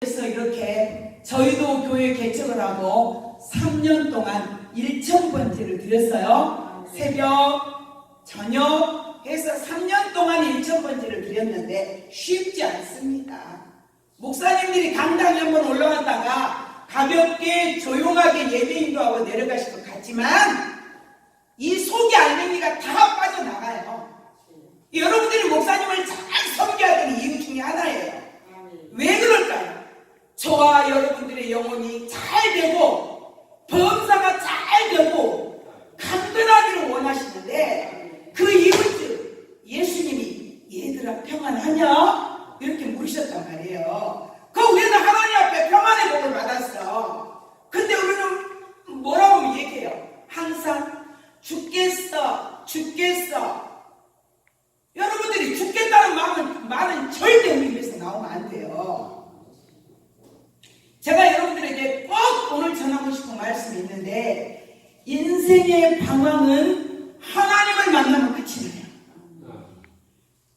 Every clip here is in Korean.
그래서 이렇게 저희도 교회 개척을 하고 3년 동안 1,000번째를 드렸어요. 새벽, 저녁 해서 3년 동안 1,000번째를 드렸는데 쉽지 않습니다. 목사님들이 강당에 한번 올라갔다가 가볍게 조용하게 예배 인도 하고 내려가실 것 같지만 이 속이 알맹이가 다 빠져나가요. 여러분들이 목사님을 잘 섬겨야 되는 이유 중에 하나예요. 왜 그럴까요? 저와 여러분들의 영혼이 잘 되고 범사가 잘 되고 간편하기를 원하시는데 그 이유는 예수님이 얘들아 평안하냐? 이렇게 물으셨단 말이에요. 그 우리는 하나님 앞에 평안의 복을 받았어. 근데 우리는 뭐라고 얘기해요? 항상 죽겠어, 죽겠어. 여러분들이 죽겠다는 말은, 말은 절대 우리 입에서 나오면 안 돼요. 제가 여러분들에게 꼭 오늘 전하고 있는데, 인생의 방황은 하나님을 만나면 끝이 나요.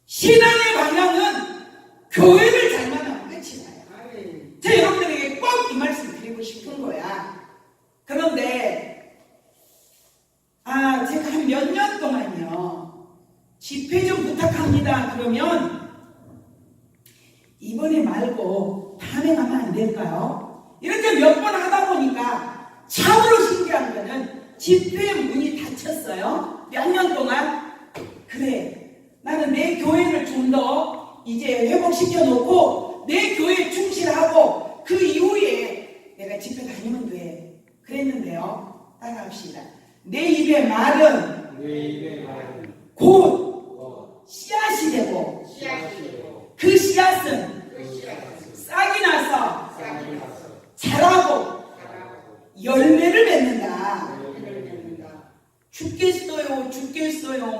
신앙의 방향은 교회를 잘 만나면 끝이 나요. 제가 여러분들에게 꼭 이 말씀 드리고 싶은 거야. 그런데, 아, 제가 한 몇 년 동안요, 집회 좀 부탁합니다. 그러면, 이번에 말고 다음에 가면 안 될까요? 이렇게 몇 번 하다 보니까 참으로 신기한 거는 집회 문이 닫혔어요. 몇 년 동안. 그래. 나는 내 교회를 좀 더 이제 회복시켜 놓고 내 교회에 충실하고 그 이후에 내가 집회 다니면 돼. 그랬는데요. 따라합시다. 내 입의 말은 내 입의 말은 곧곧 씨앗이 되고 씨앗이요 그 씨앗은 그 씨앗은 싹이 나서 싹이 나서 자라고 자라고 열매를 맺는다. 열매를 맺는다. 죽겠어요, 죽겠어요.